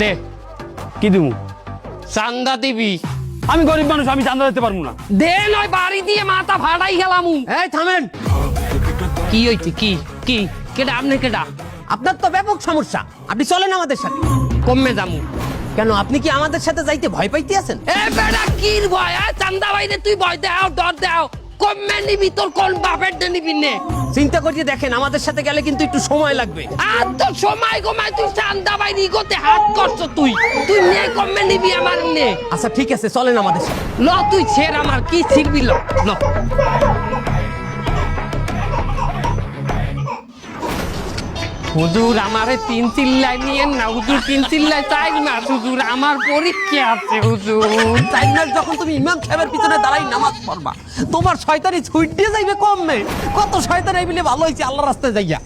দে কি দিমু? চান্দা দিবি। আমি গরিব মানুষ আমি চান্দা দিতে পারব না। দে নয় বাড়ি দিয়ে মাথা ফাড়াই গেলাম। এই থামেন। কি হইছে কি কি কেডা আপনি কেডা? আপনার তো ব্যাপক সমস্যা। আপনি চলেন আমাদের সাথে। কমে যামু কেন আপনি কি আমাদের সাথে যাইতে ভয় পাইতে আছেন? এ বেড়া কির ভয়? চান্দা বাইরে তুই ভয় দাও ডর দাও কমে নিবি তোর কোন বাপের ডে নিবি নে? চিন্তা করিয়ে দেখেন আমাদের সাথে গেলে কিন্তু একটু সময় লাগবে। আর তো সময় কমায় তুই চান্দা বাইরে ইগোতে হাত করছ তুই। তুই নে কমে নিবি আমার নে। আচ্ছা ঠিক আছে চলেন আমাদের সাথে। ল তুই ছেড় আমার কি শিখবি ল ল। হুজুর আমারে তিন চিল্লাই নিয়েন না, হুজুর তিন চিল্লাই চাই না, হুজুর আমার পরীক্ষা আছে, হুজুর। চাই না, যখন তুমি ইমাম সাহেবের পিছনে দাঁড়াই নামাজ পড়বা, তোমার শয়তানি ছুটতে যাইবে কম। মে কত শয়তান বলে ভালো হয়েছে আল্লাহ রাস্তায় যাইয়া।